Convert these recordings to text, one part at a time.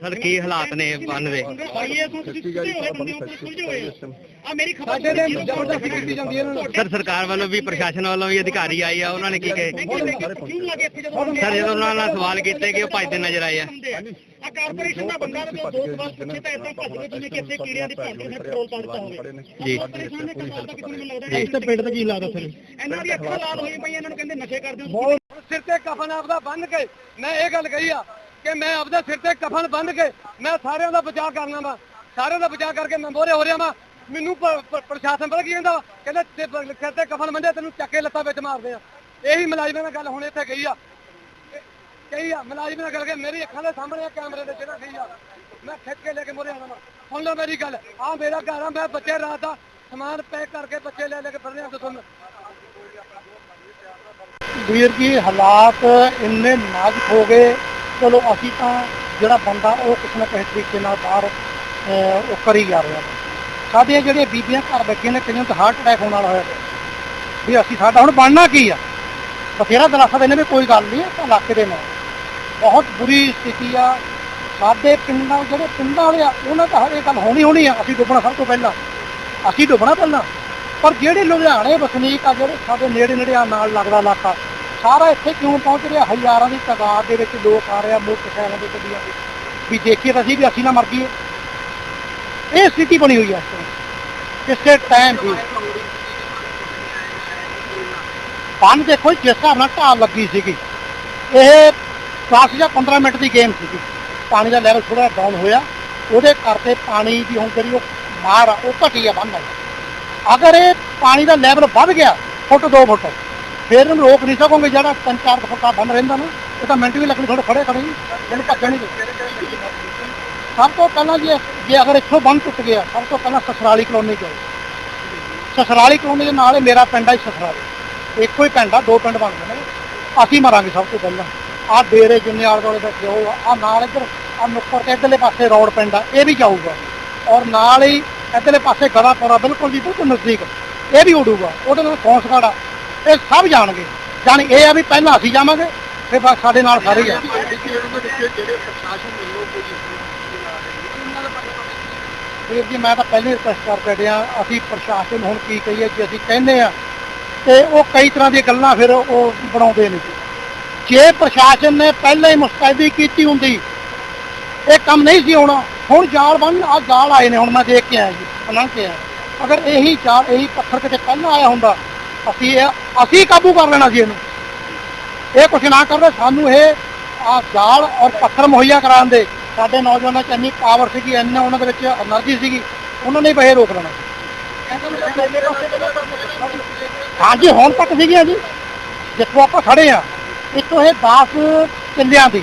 Sir ਕੀ ਹਾਲਾਤ ਨੇ ਬੰਨ ਦੇ? ਆ। ਮੇਰੀ ਖਬਰ ਸਾਡੇ ਦੇ ਜ਼ਬਰਦਸਤੀ ਕੀਤੀ ਜਾਂਦੀ ਹੈ ਇਹਨਾਂ ਨੂੰ। ਸਰ ਸਰਕਾਰ ਵੱਲੋਂ ਵੀ ਪ੍ਰਸ਼ਾਸਨ ਵੱਲੋਂ ਵੀ ਅਧਿਕਾਰੀ ਆਏ ਆ ਉਹਨਾਂ ਨੇ ਕੀ ਕਹੇ? ਸਰ ਜਦੋਂ ਉਹਨਾਂ ਨਾਲ ਸਵਾਲ ਕੀਤੇ ਕਿ ਉਹ ਭੱਜਦੇ ਨਜ਼ਰ ਆਏ ਆ। ਆ। ਕਾਰਪੋਰੇਸ਼ਨ ਦਾ ਬੰਦਾ ਤੇ ਦੋ ਸਵਾਲ ਪੁੱਛੇ ਤਾਂ ਇਦਾਂ ਭੱਜ ਗਏ ਜਿਵੇਂ ਕਿ ਇੱਥੇ ਕੀੜਿਆਂ ਦੀ ਭੱਜ ਨੇ ਪੈਟਰੋਲ ਪਾ ਦਿੱਤਾ ਹੋਵੇ। ਜੀ। ਲੱਗਦਾ। ਇਸ ਤੇ ਪਿੰਡ ਤੇ ਕੀ ਲਾਦਾ ਫਿਰ ਇਹਨਾਂ ਦੀ ਅੱਖਾਂ ਲਾਲ ਹੋਈ ਪਈਆਂ ਇਹਨਾਂ ਨੂੰ ਕਹਿੰਦੇ ਨਸ਼ੇ ਕਰਦੇ ਹੋ ਸਿਰ ਤੇ ਕਫਨ ਆਪਦਾ ਬੰਨ ਕੇ ਮੈਂ ਇਹ ਗੱਲ ਕਹੀ ਆ ਕਿ ਮੈਂ ਆਪਦੇ ਸਿਰ ਤੇ ਕਫਨ ਬੰਨ ਕੇ ਮੈਂ ਸਾਰਿਆਂ ਦਾ ਬਚਾਅ ਕਰਨਾ ਵਾ ਸਾਰਿਆਂ ਦਾ ਬਚਾਅ ਕਰਕੇ ਮੈਂ ਮੋਰੇ ਹੋ ਰਿਹਾ ਵਾ। ਮੈਨੂੰ ਪ੍ਰਸ਼ਾਸਨ ਪਤਾ ਕੀ ਕਹਿੰਦਾ? ਕਹਿੰਦਾ ਸਿਰ ਤੇ ਕਫਨ ਬੰਦੇ ਤੈਨੂੰ ਚੱਕ ਲੱਤਾਂ ਵਿੱਚ ਮਾਰਦੇ ਆ। ਇਹੀ ਮੁਲਾਜ਼ਮਾਂ ਨਾਲ ਗੱਲ ਹੁਣ ਇੱਥੇ ਗਈ ਆ। ਕਹੀ ਆ, ਮੁਲਾਜ਼ਮ ਨਾਲ ਗੱਲ ਕੇ ਮੇਰੀ ਅੱਖਾਂ ਦੇ ਸਾਹਮਣੇ ਆ, ਕੈਮਰੇ ਦੇ ਜਿਹੜਾ ਗਈ ਆ, ਮੈਂ ਖਿੱਚ ਕੇ ਲੈ ਕੇ ਮੋਰੇ ਆਣਾ ਸੁਣ ਲਓ ਮੇਰੀ ਗੱਲ ਆ ਮੇਰਾ ਘਰ ਆ, ਮੈਂ ਬੱਚੇ ਰਾਤ ਦਾ ਸਮਾਨ ਪੈਕ ਕਰਕੇ ਬੱਚੇ ਲੈ ਲੈ ਕੇ ਫਿਰਦੇ ਆ ਦੱਸੋ ਵੀਰ ਜੀ, ਹਾਲਾਤ ਇੰਨੇ ਨਾਜ਼ੁਕ ਹੋ ਗਏ। ਚਲੋ ਅਸੀਂ ਤਾਂ ਜਿਹੜਾ ਬੰਦਾ ਉਹ ਕਿਸੇ ਨਾ ਕਿਸੇ ਤਰੀਕੇ ਨਾਲ ਬਾਹਰ ਅਹ, ਉਹ ਕਰੀ ਜਾ ਰਿਹਾ। ਸਾਡੀਆਂ ਜਿਹੜੀਆਂ ਬੀਬੀਆਂ ਘਰ ਬੈਠੀਆਂ ਨੇ ਕਈਆਂ ਨੂੰ ਤਾਂ ਹਾਰਟ ਅਟੈਕ ਹੋਣ ਵਾਲਾ ਹੋਇਆ। ਵੀ ਅਸੀਂ ਸਾਡਾ ਹੁਣ ਬਣਨਾ ਕੀ ਆ? ਬਥੇਰਾ ਦਲਾਸਾ ਦੇਣੇ ਵੀ ਕੋਈ ਗੱਲ ਨਹੀਂ ਆਪਾਂ ਇਲਾਕੇ ਦੇ ਨਾਲ ਬਹੁਤ ਬੁਰੀ ਸਥਿਤੀ ਆ। ਸਾਡੇ ਪਿੰਡਾਂ ਜਿਹੜੇ ਪਿੰਡਾਂ ਵਾਲੇ ਆ ਉਹਨਾਂ ਤਾਂ ਹਰ ਇਹ ਗੱਲ ਹੋਣੀ ਹੋਣੀ ਆ ਅਸੀਂ ਡੁੱਬਣਾ ਸਭ ਤੋਂ ਪਹਿਲਾਂ। ਅਸੀਂ ਡੁੱਬਣਾ ਪਹਿਲਾਂ। ਪਰ ਜਿਹੜੇ ਲੁਧਿਆਣੇ ਵਸਨੀਕ ਆ ਜਿਹੜੇ ਸਾਡੇ ਨੇੜੇ ਨੇੜੇ ਆ ਨਾਲ ਲੱਗਦਾ ਇਲਾਕਾ ਸਾਰਾ ਇੱਥੇ ਕਿਉਂ ਪਹੁੰਚ ਰਿਹਾ? ਹਜ਼ਾਰਾਂ ਦੀ ਤਾਦਾਦ ਦੇ ਵਿੱਚ ਲੋਕ ਆ ਰਹੇ ਆ, ਮੋਟਰਸਾਈਕਲਾਂ ਦੇ ਗੱਡੀਆਂ ਤੇ। ਵੀ ਦੇਖੀਏ ਤਾਂ ਅਸੀਂ ਵੀ ਅਸੀਂ ਨਾ ਮਰ ਗਈਏ ਇਹ ਸਥਿਤੀ ਬਣੀ ਹੋਈ ਹੈ ਇਸ ਟਾਈਮ ਕਿਸੇ ਟਾਈਮ ਵੀ। ਪਾਣੀ ਦੇਖੋ ਜਿਸ ਹਿਸਾਬ ਨਾਲ ਢਾਲ ਲੱਗੀ ਸੀਗੀ। ਇਹ 10 ਜਾਂ 15 ਮਿੰਟ ਦੀ ਗੇਮ ਸੀਗੀ। ਪਾਣੀ ਦਾ ਲੈਵਲ ਥੋੜਾ ਡਾਊਨ ਹੋਇਆ। ਉਹਦੇ ਕਰਕੇ ਪਾਣੀ ਦੀ ਹੁਣ ਜਿਹੜੀ ਉਹ ਮਾਰ ਆ, ਉਹ ਘਟੀ ਆ ਬੰਦ। ਅਗਰ ਇਹ ਪਾਣੀ ਦਾ ਲੈਵਲ ਵੱਧ ਗਿਆ, ਫੁੱਟ 2 ਫੁੱਟ। ਫਿਰ ਇਹਨੂੰ ਰੋਕ ਨਹੀਂ ਸਕੋਗੇ ਜਿਹੜਾ 5-4 ਫੁੱਟਾ ਬੰਦ ਰਹਿੰਦਾ ਨਾ, ਇਹ ਤਾਂ ਮਿੰਟ ਵੀ ਲੱਗਣੀ ਥੋੜੇ ਖੜੇ ਖੜੇ ਜੀ, ਇਹਨੂੰ ਭੱਜਣ ਨਹੀਂ ਸਭ ਤੋਂ ਪਹਿਲਾਂ ਜੇ ਜੇ ਅਗਰ ਇੱਥੋਂ ਬੰਦ ਟੁੱਟ ਗਿਆ, ਸਭ ਤੋਂ ਪਹਿਲਾਂ ਸਸਰਾਲੀ ਕਲੋਨੀ ਚ ਸਸਰਾਲੀ ਕਲੋਨੀ ਦੇ ਨਾਲ ਹੀ ਮੇਰਾ ਪਿੰਡ ਆ ਸਸਰਾਲੀ। ਇੱਕੋ ਹੀ ਪਿੰਡ ਆ, ਦੋ ਪਿੰਡ ਬਣਦੇ ਨੇ। ਅਸੀਂ ਮਰਾਂਗੇ ਸਭ ਤੋਂ ਪਹਿਲਾਂ। ਆਹ ਡੇਰੇ ਜਿੰਨੇ ਆਲੇ ਦੁਆਲੇ ਦਾ ਜੋ ਆ ਨਾਲ ਇੱਧਰ, ਆ ਨੁੱਕਰ ਤੇ ਇੱਧਰਲੇ ਪਾਸੇ ਰੋਡ ਪਿੰਡ ਆ, ਇਹ ਵੀ ਜਾਊਗਾ। ਔਰ ਨਾਲ ਹੀ ਇੱਧਰਲੇ ਪਾਸੇ ਗੜਾ ਬਿਲਕੁਲ ਜੀ, ਬਿਲਕੁਲ ਨਜ਼ਦੀਕ। ਇਹ ਵੀ ਉਡੂਗਾ। ਉਹਦੇ ਨਾਲ ਫੌਂਸਗੜਾ ਇਹ ਸਭ ਜਾਣਗੇ। ਜਾਣੀ ਇਹ ਆ ਵੀ ਪਹਿਲਾਂ ਅਸੀਂ ਜਾਵਾਂਗੇ, ਫਿਰ ਬਸ ਸਾਡੇ ਨਾਲ ਸਾਰੇ ਹੀ ਆ। ਵੀਰ ਜੀ, ਮੈਂ ਤਾਂ ਪਹਿਲੇ ਰਿਕੁਐਸਟ ਕਰ ਬੈਠਿਆ ਅਸੀਂ ਪ੍ਰਸ਼ਾਸਨ ਹੁਣ ਕੀ ਕਹੀਏ, ਜੇ ਅਸੀਂ ਕਹਿੰਦੇ ਆ, ਤੇ ਉਹ ਕਈ ਤਰ੍ਹਾਂ ਦੀਆਂ ਗੱਲਾਂ ਫਿਰ ਉਹ ਬਣਾਉਂਦੇ ਨੇ। ਜੇ ਪ੍ਰਸ਼ਾਸਨ ਨੇ ਪਹਿਲਾਂ ਹੀ ਮੁਸਤੈਦੀ ਕੀਤੀ ਹੁੰਦੀ, ਇਹ ਕੰਮ ਨਹੀਂ ਸੀ ਹੋਣਾ। ਹੁਣ ਜਾਲ ਬੰਨ ਆ ਜਾਲ ਆਏ ਨੇ, ਹੁਣ ਮੈਂ ਦੇਖ ਕੇ ਆਇਆ ਜੀ ਲੰਘ ਕੇ ਆਇਆ। ਅਗਰ ਇਹੀ ਜਾਲ, ਇਹੀ ਪੱਥਰ ਕਿਤੇ ਪਹਿਲਾਂ ਆਇਆ ਹੁੰਦਾ ਅਸੀਂ ਇਹ ਅਸੀਂ ਕਾਬੂ ਕਰ ਲੈਣਾ ਸੀ ਇਹਨੂੰ। ਇਹ ਕੁਛ ਨਾ ਕਰਦੇ, ਸਾਨੂੰ ਇਹ ਆ ਜਾਲ ਔਰ ਪੱਥਰ ਮੁਹੱਈਆ ਕਰਾਉਣ ਦੇ। ਸਾਡੇ ਨੌਜਵਾਨਾਂ 'ਚ ਇੰਨੀ ਪਾਵਰ ਸੀਗੀ, ਇੰਨਾ ਉਹਨਾਂ ਦੇ ਵਿੱਚ એનર્ਜੀ ਸੀਗੀ, ਉਹਨਾਂ ਨੇ ਬਹੇ ਰੋਕ ਲੈਣਾ। ਹਾਂਜੀ, ਹੁਣ ਤੱਕ ਸੀਗੀਆਂ ਜੀ। ਜਿੱਥੋਂ ਆਪਾਂ ਖੜੇ ਆ ਇੱਥੋਂ ਇਹ 10 ਕਿੱਲਿਆਂ ਦੀ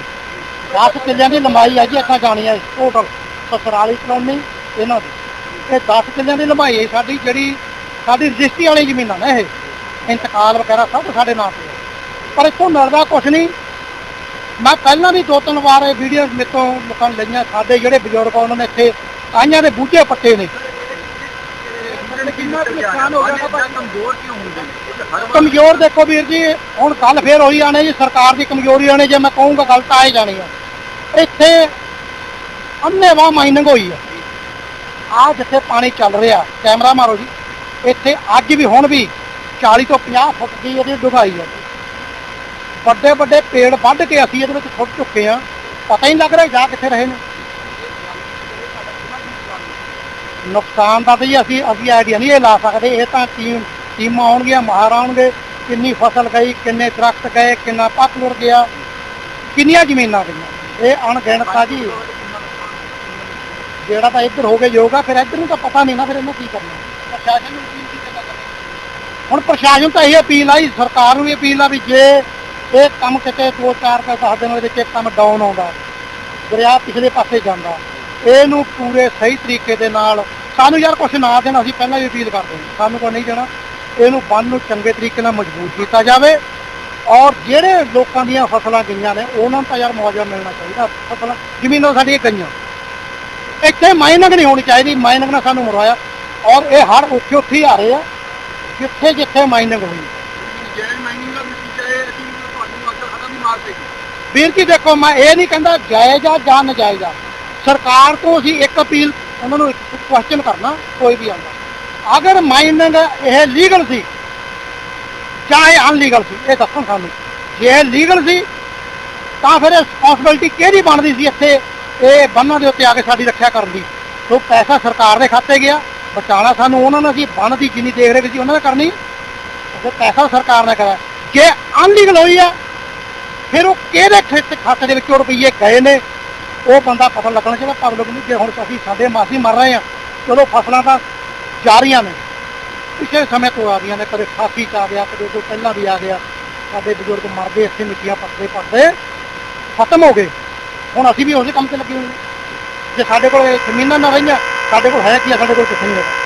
10 ਕਿੱਲਿਆਂ ਦੀ ਲੰਬਾਈ ਹੈ ਜੀ ਇੱਥਾਂ ਜਾਣੀ ਹੈ ਟੋਟਲ ਸਸਰਾਲੀ ਕਲੋਨੀ ਇਹਨਾਂ ਦੀ। ਇਹ 10 ਕਿੱਲਿਆਂ ਦੀ ਲੰਬਾਈ ਹੈ ਸਾਡੀ, ਜਿਹੜੀ ਸਾਡੀ ਰਜਿਸਟਰੀ ਵਾਲੀ ਜ਼ਮੀਨਾਂ ਨੇ ਇਹ। ਇੰਤਕਾਲ ਵਗੈਰਾ ਸਭ ਸਾਡੇ ਨਾਂ ਤੇ ਹੈ। ਪਰ ਇੱਥੋਂ ਮਿਲਦਾ ਕੁਝ ਨਹੀਂ। ਮੈਂ ਪਹਿਲਾਂ ਵੀ ਦੋ ਤਿੰਨ ਵਾਰ ਇਹ ਵੀਡੀਓ ਮੇਰੇ ਤੋਂ ਲੋਕਾਂ ਨੇ ਲਈਆਂ। ਸਾਡੇ ਜਿਹੜੇ ਬਜ਼ੁਰਗ ਆ, ਉਹਨਾਂ ਨੇ ਇੱਥੇ ਕਾਈਆਂ ਦੇ ਬੂਝੇ ਪੱਟੇ ਨੇ। ਕਿੰਨਾ ਨੁਕਸਾਨ ਹੋ ਗਿਆ ਕਮਜ਼ੋਰ ਕਿਉਂ ਹੁੰਦੇ ਨੇ? ਕਮਜ਼ੋਰ ਦੇਖੋ ਵੀਰ ਜੀ ਹੁਣ ਗੱਲ ਫੇਰ ਹੋਈ ਆਣੇ ਜੀ ਸਰਕਾਰ ਦੀ ਕਮਜ਼ੋਰੀ ਆਣੇ ਜੇ ਮੈਂ ਕਹੂੰਗਾ ਗੱਲ ਤਾਂ ਆਏ ਜਾਣੀ ਆ। ਇੱਥੇ ਅੰਨੇਵਾਹ ਮਾਈਨਿੰਗ ਹੋਈ ਆ। ਆ ਜਿੱਥੇ ਪਾਣੀ ਚੱਲ ਰਿਹਾ ਕੈਮਰਾ ਮਾਰੋ ਜੀ। ਇੱਥੇ ਅੱਜ ਵੀ ਹੁਣ ਵੀ 40 ਤੋਂ 50 ਫੁੱਟ ਦੀ ਇਹਦੀ ਡੁਗਾਈ ਆ ਵੱਡੇ ਵੱਡੇ ਪੇੜ ਵੱਢ ਕੇ ਅਸੀਂ ਇਹਦੇ ਵਿੱਚ ਸੁੱਟ ਚੁੱਕੇ ਆ ਪਤਾ ਹੀ ਨਹੀਂ ਲੱਗ ਰਿਹਾ ਜਾ ਕਿੱਥੇ ਰਹੇ ਨੇ। ਨੁਕਸਾਨ ਦਾ ਤਾਂ ਜੀ ਅਸੀਂ ਅਸੀਂ ਆਈਡੀਆ ਨਹੀਂ ਇਹ ਲਾ ਸਕਦੇ। ਇਹ ਤਾਂ ਟੀਮ ਟੀਮਾਂ ਆਉਣਗੀਆਂ, ਮਾਹਰ ਆਉਣਗੇ। ਕਿੰਨੀ ਫਸਲ ਗਈ, ਕਿੰਨੇ ਦਰਖਤ ਗਏ, ਕਿੰਨਾ ਪੱਕ ਲੁੜ ਗਿਆ। ਕਿੰਨੀਆਂ ਜ਼ਮੀਨਾਂ ਗਈਆਂ? ਇਹ ਅਣਗਿਣਤ ਆ ਜੀ। ਜਿਹੜਾ ਤਾਂ ਇੱਧਰ ਹੋ ਕੇ ਯੋਗਾ ਫਿਰ ਇੱਧਰ ਨੂੰ ਤਾਂ ਪਤਾ ਨਹੀਂ ਨਾ ਫਿਰ ਇਹਨੂੰ ਕੀ ਕਰਨਾ। ਪ੍ਰਸ਼ਾਸਨ ਨੂੰ ਕੀ ਕੀ ਕਰਨਾ ਹੁਣ ਪ੍ਰਸ਼ਾਸਨ ਤਾਂ ਇਹ ਅਪੀਲ ਆਈ ਸਰਕਾਰ ਨੂੰ ਵੀ ਅਪੀਲ ਆ ਵੀ ਜੇ ਇਹ ਕੰਮ ਕਿਤੇ ਦੋ ਚਾਰ ਕੁ ਦਸ ਦਿਨ ਦੇ ਵਿੱਚ ਇਹ ਕੰਮ ਡਾਊਨ ਆਉਂਦਾ, ਦਰਿਆ ਪਿਛਲੇ ਪਾਸੇ ਜਾਂਦਾ, ਇਹਨੂੰ ਪੂਰੇ ਸਹੀ ਤਰੀਕੇ ਦੇ ਨਾਲ ਸਾਨੂੰ ਯਾਰ ਕੁਛ ਨਾ ਦੇਣਾ, ਅਸੀਂ ਪਹਿਲਾਂ ਹੀ ਅਪੀਲ ਕਰਦੇ ਹਾਂ, ਸਾਨੂੰ ਕੋਈ ਨਹੀਂ ਦੇਣਾ, ਇਹਨੂੰ ਬੰਨ ਨੂੰ ਚੰਗੇ ਤਰੀਕੇ ਨਾਲ ਮਜ਼ਬੂਤ ਕੀਤਾ ਜਾਵੇ ਔਰ ਜਿਹੜੇ ਲੋਕਾਂ ਦੀਆਂ ਫਸਲਾਂ ਗਈਆਂ ਨੇ, ਉਹਨਾਂ ਨੂੰ ਤਾਂ ਯਾਰ ਮੁਆਵਜ਼ਾ ਮਿਲਣਾ ਚਾਹੀਦਾ, ਫਸਲਾਂ, ਜ਼ਮੀਨਾਂ ਸਾਡੀਆਂ ਗਈਆਂ। ਇੱਥੇ ਮਾਈਨਿੰਗ ਨਹੀਂ ਹੋਣੀ ਚਾਹੀਦੀ, ਮਾਈਨਿੰਗ ਨਾਲ ਸਾਨੂੰ ਮਰਵਾਇਆ ਔਰ ਇਹ ਹੜ ਉੱਥੇ ਉੱਥੇ ਹੀ ਆ ਰਹੇ ਆ। ਜਿੱਥੇ ਜਿੱਥੇ ਮਾਈਨਿੰਗ ਹੋਈ। ਜੈਨ ਮਾਈਨਿੰਗ ਦਾ ਨਤੀਜਾ ਇਹ ਅਸੀਂ ਤੁਹਾਨੂੰ ਅੱਜ ਖਤਮ ਹੀ ਮਾਰ ਦੇਗੀ ਵੀਰ ਜੀ ਦੇਖੋ ਮੈਂ ਇਹ ਨਹੀਂ ਕਹਿੰਦਾ ਜਾਇਜ਼ ਆ ਜਾਂ ਨਜਾਇਜ਼ ਆ। ਸਰਕਾਰ ਤੋਂ ਅਸੀਂ ਇੱਕ ਅਪੀਲ ਉਹਨਾਂ ਨੂੰ ਇੱਕ ਕੁਐਸਚਨ ਕਰਨਾ ਕੋਈ ਵੀ ਆਉਂਦਾ। ਅਗਰ ਮਾਈਨਿੰਗ ਇਹ ਲੀਗਲ ਸੀ ਚਾਹੇ ਅਨਲੀਗਲ ਸੀ ਇਹ ਦੱਸਣ ਸਾਨੂੰ। ਜੇ ਇਹ ਲੀਗਲ ਸੀ ਤਾਂ ਫਿਰ ਰਿਸਪੌਂਸਿਬਿਲਟੀ ਕਿਹਦੀ ਬਣਦੀ ਸੀ ਇੱਥੇ? ਇਹ ਬੰਨਾਂ ਦੇ ਉੱਤੇ ਆ ਕੇ ਸਾਡੀ ਰੱਖਿਆ ਕਰਨ ਦੀ। ਸੋ ਪੈਸਾ ਸਰਕਾਰ ਦੇ ਖਾਤੇ ਗਿਆ। ਬਚਾਉਣਾ ਸਾਨੂੰ ਉਹਨਾਂ ਨੇ ਅਸੀਂ ਬੰਨ ਦੀ ਜਿੰਨੀ ਦੇਖ ਰਹੇ ਸੀ, ਉਹਨਾਂ ਨੇ ਕਰਨੀ। ਤੇ ਪੈਸਾ ਸਰਕਾਰ ਨੇ ਕਰਿਆ। ਜੇ ਅਨਲੀਗਲ ਹੋਈ ਆ, ਫਿਰ ਉਹ ਕਿਹਦੇ ਖੇਤ- ਖਾਤੇ ਦੇ ਵਿੱਚੋਂ ਰੁਪਈਏ ਗਏ ਨੇ? ਉਹ ਬੰਦਾ ਪਤਾ ਲੱਗਣਾ ਚਾਹੀਦਾ ਪਬਲਿਕ ਨੂੰ ਜੇ ਹੁਣ ਅਸੀਂ ਸਾਡੇ ਮਾਸੀ ਮਰ ਰਹੇ ਆ, ਚਲੋ ਫਸਲਾਂ ਤਾਂ ਜਾਰੀਆਂ ਨੇ। ਪਿਛਲੇ ਸਮੇਂ ਤੋਂ ਆ ਰਹੀਆਂ ਨੇ, ਕਦੇ ਖਾਸੀ ਚ ਆ ਗਿਆ, ਕਦੇ ਕੋਈ ਪਹਿਲਾਂ ਵੀ ਆ ਗਿਆ। ਸਾਡੇ ਬਜ਼ੁਰਗ ਮਰਦੇ, ਇੱਥੇ ਮਿੱਟੀਆਂ ਪੱਟਦੇ ਪੱਟਦੇ, ਖਤਮ ਹੋ ਗਏ। ਹੁਣ ਅਸੀਂ ਵੀ ਉਸੇ ਕੰਮ ਤੇ ਲੱਗੇ ਹੋਏ ਜੇ ਸਾਡੇ ਕੋਲ ਇਹ ਜ਼ਮੀਨਾਂ ਨਾ ਰਹੀਆਂ ਸਾਡੇ ਕੋਲ ਹੈ ਕੀ ਆ? ਸਾਡੇ ਕੋਲ ਕੁਛ ਨਹੀਂ ਹੈ